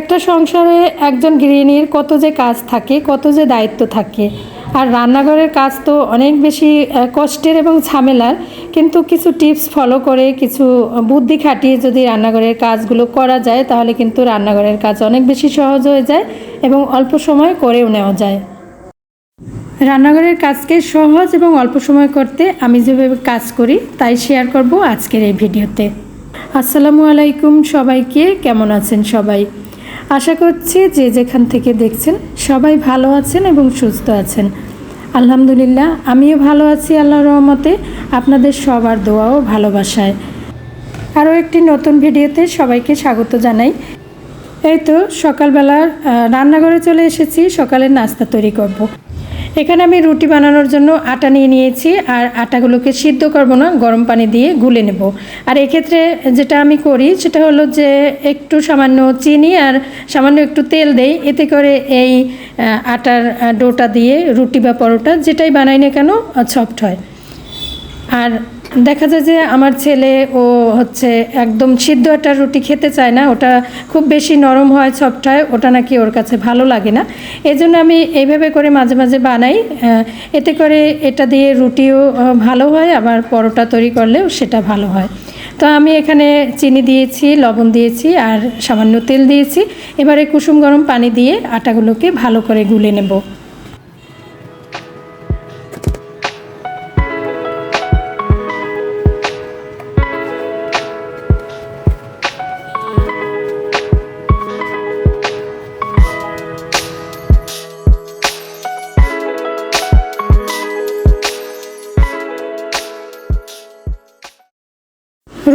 একটা সংসারে একজন গৃহিণীর কত যে কাজ থাকে, কত যে দায়িত্ব থাকে। আর রান্নাঘরের কাজ তো অনেক বেশি কষ্টের এবং ঝামেলার। কিন্তু কিছু টিপস ফলো করে, কিছু বুদ্ধি খাটিয়ে যদি রান্নাঘরের কাজগুলো করা যায়, তাহলে কিন্তু রান্নাঘরের কাজ অনেক বেশি সহজ হয়ে যায় এবং অল্প সময় করেও নেওয়া যায়। রান্নাঘরের কাজকে সহজ এবং অল্প সময় করতে আমি যেভাবে কাজ করি, তাই শেয়ার করব আজকের এই ভিডিওতে। আসসালামু আলাইকুম সবাইকে, কেমন আছেন সবাই? আশা করছি যে যেখান থেকে দেখছেন সবাই ভালো আছেন এবং সুস্থ আছেন। আলহামদুলিল্লাহ, আমিও ভালো আছি আল্লাহ রহমতে। আপনাদের সবার দোয়া ও ভালোবাসায়। আরও একটি নতুন ভিডিওতে সবাইকে স্বাগত জানাই। এই তো সকালবেলা রান্নাঘরে চলে এসেছি, সকালের নাস্তা তৈরি করব। এখানে আমি রুটি বানানোর জন্য আটা নিয়ে নিয়েছি আর আটাগুলোকে সিদ্ধ করব না, গরম পানি দিয়ে গুলে নেব। আর এক্ষেত্রে যেটা আমি করি সেটা হলো যে একটু সামান্য চিনি আর সামান্য একটু তেল দেই। এতে করে এই আটার ডোটা দিয়ে রুটি বা পরোটা যেটাই বানাই না কেন সফট হয়। আর দেখা যায় যে আমার ছেলে, ও হচ্ছে একদম সিদ্ধ একটা রুটি খেতে চায় না। ওটা খুব বেশি নরম হয় সফট হয়, ওটা নাকি ওর কাছে ভালো লাগে না। এই জন্য আমি এইভাবে করে মাঝে মাঝে বানাই। এতে করে এটা দিয়ে রুটিও ভালো হয়, আবার পরোটা তৈরি করলেও সেটা ভালো হয়। তো আমি এখানে চিনি দিয়েছি, লবণ দিয়েছি, আর সামান্য তেল দিয়েছি। এবারে কুসুম গরম পানি দিয়ে আটাগুলোকে ভালো করে গুলে নেব।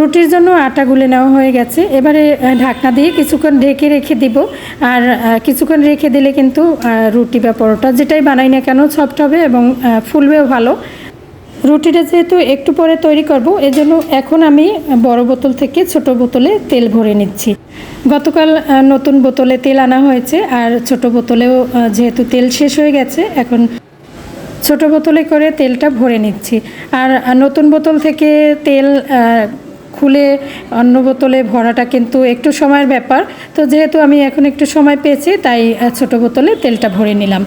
রুটির জন্য আটা গুলে নেওয়া হয়ে গেছে। এবারে ঢাকনা দিয়ে কিছুক্ষণ ঢেকে রেখে দিব। আর কিছুক্ষণ রেখে দিলে কিন্তু রুটি বা পরোটা যেটাই বানাই না কেন সফট হবে এবং ফুলবেও ভালো। রুটিটা যেহেতু একটু পরে তৈরি করব, এজন্য এখন আমি বড় বোতল থেকে ছোট বোতলে তেল ভরে নিচ্ছি। গতকাল নতুন বোতলে তেল আনা হয়েছে, আর ছোট বোতলেও যেহেতু তেল শেষ হয়ে গেছে, এখন ছোট বোতলে করে তেলটা ভরে নিচ্ছি। আর নতুন বোতল থেকে তেল খুলে অন্য বোতলে ভরাটা কিন্তু একটু সময়ের ব্যাপার। তো যেহেতু আমি এখন একটু সময় পেয়েছি, তাই ছোট বোতলে তেলটা ভরে নিলাম।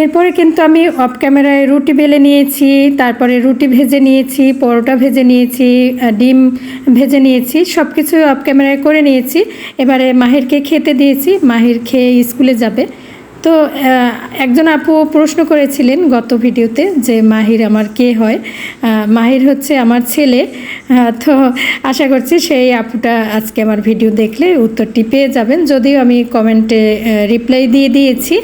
এরপরে কিন্তু আমি অফ ক্যামেরায় রুটি বেলে নিয়েছি, তারপরে রুটি ভেজে নিয়েছি, পরোটা ভেজে নিয়েছি ডিম ভেজে নিয়েছি সব কিছু অফ ক্যামেরায় করে নিয়েছি। এবারে মাহিরকে খেতে দিয়েছি, মাহির খেয়ে স্কুলে যাবে। তো একজন আপু প্রশ্ন করেছিলেন গত ভিডিওতে যে, মাহির আমার কে হয়? মাহির হচ্ছে আমার ছেলে। তো আশা করছি সেই আপুটা আজকে আমার ভিডিও দেখলে উত্তরটি পেয়ে যাবেন। যদিও আমি কমেন্টে রিপ্লাই দিয়ে দিয়েছি।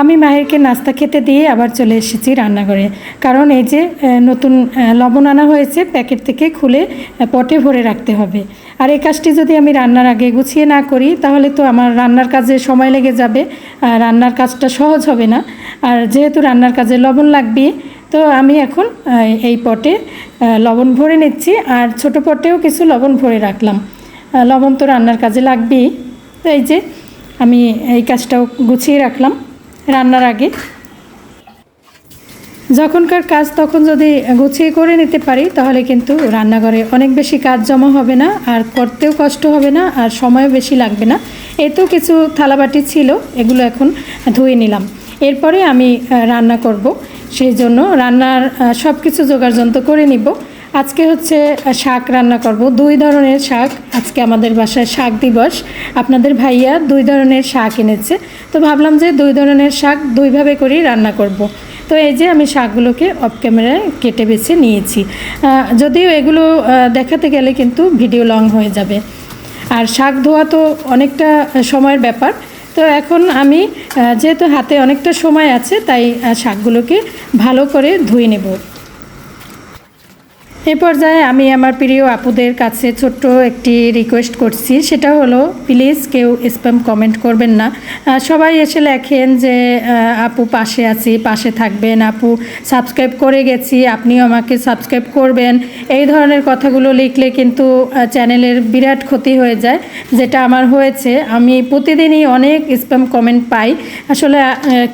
আমি মাহিরকে নাস্তা খেতে দিয়ে আবার চলে এসেছি রান্নাঘরে। কারণ এই যে নতুন লবণ আনা হয়েছে, প্যাকেট থেকে খুলে পটে ভরে রাখতে হবে। আর এই কাজটি যদি আমি রান্নার আগে গুছিয়ে না করি, তাহলে তো আমার রান্নার কাজে সময় লেগে যাবে আর রান্নার কাজটা সহজ হবে না। আর যেহেতু রান্নার কাজে লবণ লাগবে তো আমি এখন এই পটে লবণ ভরে নিচ্ছি। আর ছোট পটেও কিছু লবণ ভরে রাখলাম। লবণ তো রান্নার কাজে লাগবেই। তো এই যে, আমি এই কাজটাও গুছিয়ে রাখলাম। রান্নার আগে। যখনকার কাজ তখন যদি গুছিয়ে করে নিতে পারি, তাহলে কিন্তু রান্নাঘরে অনেক বেশি কাজ জমা হবে না, আর করতেও কষ্ট হবে না, আর সময়ও বেশি লাগবে না। এতেও কিছু থালাবাটি ছিল, এগুলো এখন ধুয়ে নিলাম। এরপরে আমি রান্না করব। সেই জন্য রান্নার সব কিছু যোগাড়যন্ত্র করে নিব। আজকে হচ্ছে শাক রান্না করব। দুই ধরনের শাক আজকে আমাদের বাসায় শাক দিবস। আপনাদের ভাইয়া দুই ধরনের শাক এনেছে। তো ভাবলাম যে দুই ধরনের শাক দুইভাবে করেই রান্না করব। তো এই যে আমি শাকগুলোকে অফ ক্যামেরায় কেটে বেছে নিয়েছি। যদিও এগুলো দেখাতে গেলে কিন্তু ভিডিও লং হয়ে যাবে। আর শাক ধোয়া তো অনেকটা সময়ের ব্যাপার। তো এখন আমি যেহেতু হাতে অনেকটা সময় আছে, তাই শাকগুলোকে ভালো করে ধুয়ে নেব। এ পর্যায়ে আমি আমার প্রিয় আপুদের কাছে ছোট্ট একটি রিকোয়েস্ট করছি। সেটা হলো প্লিজ কেউ স্প্যাম কমেন্ট করবেন না। সবাই এসে লেখেন যে আপু পাশে আছি, পাশে থাকবেন। আপু সাবস্ক্রাইব করে গেছি, আপনিও আমাকে সাবস্ক্রাইব করবেন। এই ধরনের কথাগুলো লিখলে কিন্তু চ্যানেলের বিরাট ক্ষতি হয়ে যায়। যেটা আমার হয়েছে, আমি প্রতিদিনই অনেক স্প্যাম কমেন্ট পাই। আসলে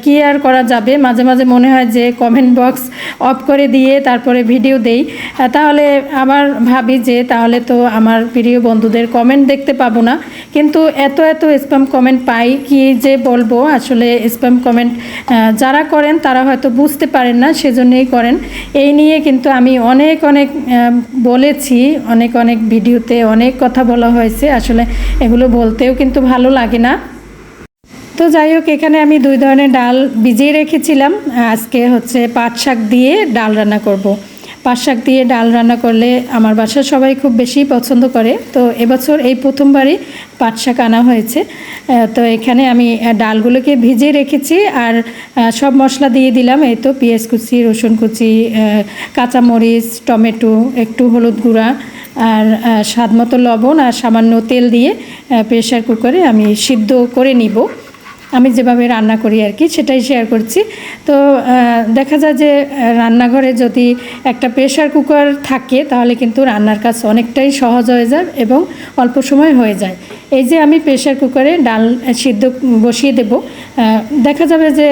কি আর করা যাবে? মাঝে মাঝে মনে হয় যে কমেন্ট বক্স অফ করে দিয়ে তারপরে ভিডিও দেই। তাহলে আবার ভাবি যে তাহলে তো আমার প্রিয় বন্ধুদের কমেন্ট দেখতে পাবো না। কিন্তু এত এত স্প্যাম কমেন্ট পাই, কি যে বলব? আসলে স্প্যাম কমেন্ট যারা করেন তারা হয়তো বুঝতে পারেন না, সেজন্যই করেন। এই নিয়ে কিন্তু আমি অনেক অনেক বলেছি, অনেক অনেক ভিডিওতে অনেক কথা বলা হয়েছে। আসলে এগুলো বলতেও কিন্তু ভালো লাগে না। তো যাই হোক, এখানে আমি দুই ধরনের ডাল ভিজিয়ে রেখেছিলাম। আজকে হচ্ছে পাট শাক দিয়ে ডাল রান্না করব। পাট শাক দিয়ে ডাল রান্না করলে আমার বাসার সবাই খুব বেশি পছন্দ করে। তো এবছর এই প্রথমবারই পাট শাক আনা হয়েছে। তো এখানে আমি ডালগুলোকে ভিজিয়ে রেখেছি আর সব মশলা দিয়ে দিলাম। এই তো পেঁয়াজ কুচি, রসুন কুচি কাঁচামরিচ, টমেটো, একটু হলুদ গুঁড়া আর স্বাদ মতো লবণ আর সামান্য তেল দিয়ে প্রেশার কুকারে আমি সিদ্ধ করে নিব। আমি যেভাবে রান্না করি আর কি, সেটাই শেয়ার করছি। তো দেখা যায় যে রান্নাঘরে যদি একটা প্রেশার কুকার থাকে, তাহলে কিন্তু রান্নার কাজ অনেকটাই সহজ হয়ে যায় এবং অল্প সময় হয়ে যায়। এই যে আমি প্রেশার কুকারে ডাল সিদ্ধ বসিয়ে দেব দেখা যাবে যে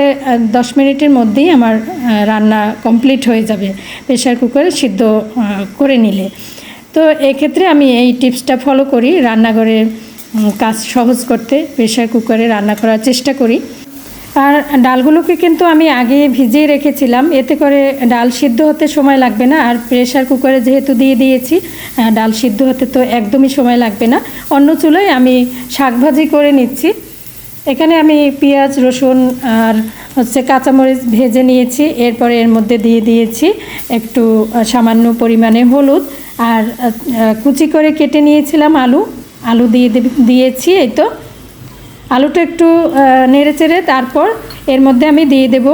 দশ মিনিটের মধ্যেই আমার রান্না কমপ্লিট হয়ে যাবে প্রেশার কুকারে সিদ্ধ করে নিলে। তো এক্ষেত্রে আমি এই টিপসটা ফলো করি রান্নাঘরে কাজ সহজ করতে প্রেশার কুকারে রান্না করার চেষ্টা করি। আর ডালগুলোকে কিন্তু আমি আগে ভিজিয়ে রেখেছিলাম। এতে করে ডাল সিদ্ধ হতে সময় লাগবে না। আর প্রেশার কুকারে যেহেতু দিয়ে দিয়েছি ডাল সিদ্ধ হতে তো একদমই সময় লাগবে না। অন্য চুলোয় আমি শাক ভাজি করে নিচ্ছি। এখানে আমি পেঁয়াজ, রসুন আর হচ্ছে কাঁচামরিচ ভেজে নিয়েছি। এরপরে এর মধ্যে দিয়ে দিয়েছি একটু সামান্য পরিমাণে হলুদ। আর কুচি করে কেটে নিয়েছিলাম আলু। আলু দিয়ে দিয়েছি, এই তো। আলুটা একটু নেড়ে চেড়ে তারপর এর মধ্যে আমি দিয়ে দেব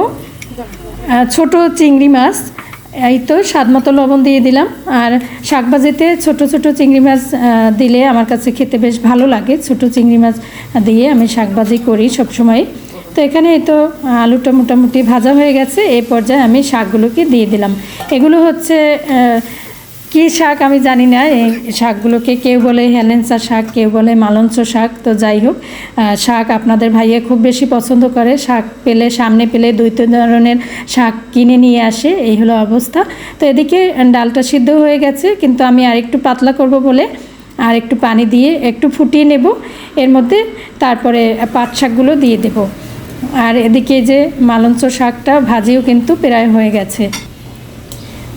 ছোট চিংড়ি মাছ। এই তো, স্বাদ মতো লবণ দিয়ে দিলাম। আর শাকভাজিতে ছোট ছোট চিংড়ি মাছ দিলে আমার কাছে খেতে বেশ ভালো লাগে। ছোট চিংড়ি মাছ দিয়ে আমি শাকভাজি করি সবসময়। তো এখানে এই তো, আলুটা মোটামুটি ভাজা হয়ে গেছে। এই পর্যায়ে আমি শাকগুলোকে দিয়ে দিলাম। এগুলো হচ্ছে কী শাক আমি জানি না, এই শাকগুলোকে কেউ বলে হেলেন্সা শাক, কেউ বলে মালঞ্চ শাক, তো যাই হোক শাক আপনাদের ভাইয়া খুব বেশি পছন্দ করে। শাক পেলে, সামনে পেলে দুই তিন ধরনের শাক কিনে নিয়ে আসে, এই হলো অবস্থা। তো এদিকে ডালটা সিদ্ধ হয়ে গেছে, কিন্তু আমি আরেকটু পাতলা করব বলে আর একটু পানি দিয়ে একটু ফুটিয়ে নেব। এর মধ্যে তারপরে পাট শাকগুলো দিয়ে দেব। আর এদিকে যে মালঞ্চ শাকটা ভাজিও কিন্তু প্রায় হয়ে গেছে।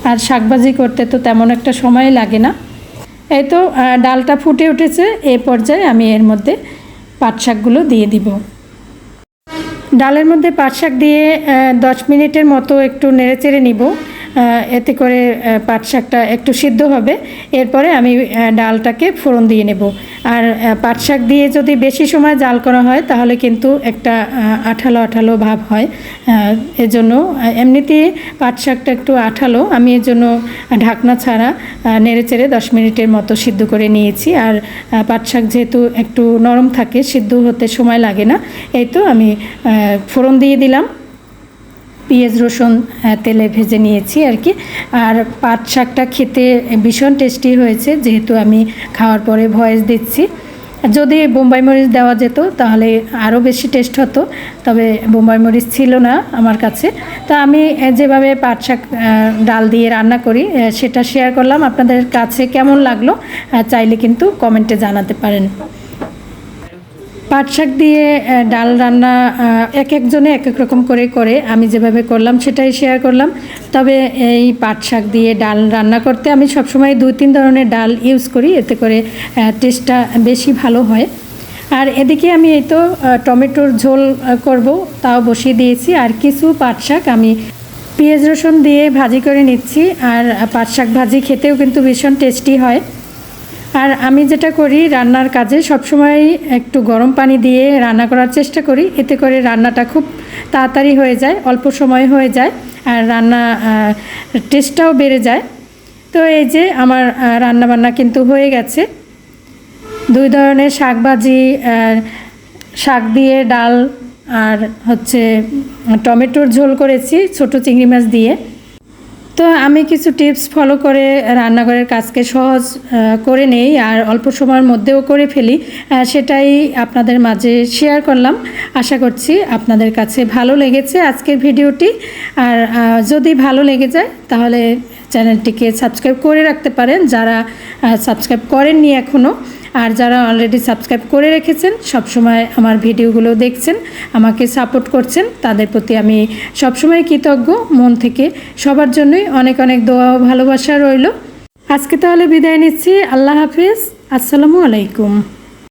আর শাকভাজি করতে তো তেমন একটা সময় লাগে না। এই তো ডালটা ফুটে উঠেছে, এ পর্যায়ে আমি এর মধ্যে পাট শাকগুলো দিয়ে দিব। ডালের মধ্যে পাট শাক দিয়ে দশ মিনিটের মতো একটু নেড়েচেড়ে নিব। এতে করে পাট শাকটা একটু সিদ্ধ হবে। এরপরে আমি ডালটাকে ফোড়ন দিয়ে নেব। আর পাট শাক দিয়ে যদি বেশি সময় জাল করা হয় তাহলে কিন্তু একটা আঠালো আঠালো ভাব হয়। এজন্য আহ, এমনিতেই পাট শাকটা একটু আঠালো। আমি এর জন্য ঢাকনা ছাড়া নেড়ে চেড়ে দশ মিনিটের মতো সিদ্ধ করে নিয়েছি। আর পাট শাক যেহেতু একটু নরম থাকে সিদ্ধ হতে সময় লাগে না এই তো আমি ফোড়ন দিয়ে দিলাম। পেঁয়াজ রসুন তেলে ভেজে নিয়েছি আর কি। আর পাট শাকটা খেতে ভীষণ টেস্টি হয়েছে, যেহেতু আমি খাওয়ার পরে ভয়েস দিচ্ছি। যদি বোম্বাই মরিচ দেওয়া যেত, তাহলে আরও বেশি টেস্ট হতো, তবে বোম্বাই মরিচ ছিল না আমার কাছে। তো আমি যেভাবে পাট শাক ডাল দিয়ে রান্না করি সেটা শেয়ার করলাম। আপনাদের কাছে কেমন লাগল চাইলে কিন্তু কমেন্টে জানাতে পারেন। পাট শাক দিয়ে ডাল রান্না এক একজনে এক এক রকম করে করে আমি যেভাবে করলাম সেটাই শেয়ার করলাম। তবে এই পাট শাক দিয়ে ডাল রান্না করতে আমি সবসময় দুই, তিন ধরনের ডাল ইউজ করি, এতে করে টেস্টটা বেশি ভালো হয়। আর এদিকে আমি এই তো টমেটোর ঝোল করব, তাও বসিয়ে দিয়েছি। আর কিছু পাট শাক আমি পেঁয়াজ রসুন দিয়ে ভাজি করে নিচ্ছি। আর পাট শাক ভাজি খেতেও কিন্তু ভীষণ টেস্টি হয়। আর আমি যেটা করি, রান্নার কাজে সবসময় একটু গরম পানি দিয়ে রান্না করার চেষ্টা করি। এতে করে রান্নাটা খুব তাড়াতাড়ি হয়ে যায়, অল্প সময় হয়ে যায় আর রান্না টেস্টটাও বেড়ে যায়। তো এই যে আমার রান্নাবান্না কিন্তু হয়ে গেছে। দুই ধরনের শাক ভাজি শাক দিয়ে ডাল আর হচ্ছে টমেটোর ঝোল করেছি, ছোট চিংড়ি মাছ দিয়ে। তো আমি কিছু টিপস ফলো করে রান্নাঘরের কাজকে সহজ করে নেই আর অল্প সময়ের মধ্যেও করে ফেলি সেটাই আপনাদের মাঝে শেয়ার করলাম। আশা করছি আপনাদের কাছে ভালো লেগেছে আজকের ভিডিওটি। আর যদি ভালো লেগে যায়, তাহলে চ্যানেলটিকে সাবস্ক্রাইব করে রাখতে পারেন। যারা সাবস্ক্রাইব করেননি এখনও আর যারা অলরেডি সাবস্ক্রাইব করে রেখেছেন, সবসময় আমার ভিডিওগুলো দেখছেন, আমাকে সাপোর্ট করছেন, তাদের প্রতি আমি সবসময় কৃতজ্ঞ। মন থেকে সবার জন্যই অনেক অনেক দোয়া ভালোবাসা রইল। আজকে তাহলে বিদায় নিচ্ছি। আল্লাহ হাফিজ। আসসালামু আলাইকুম।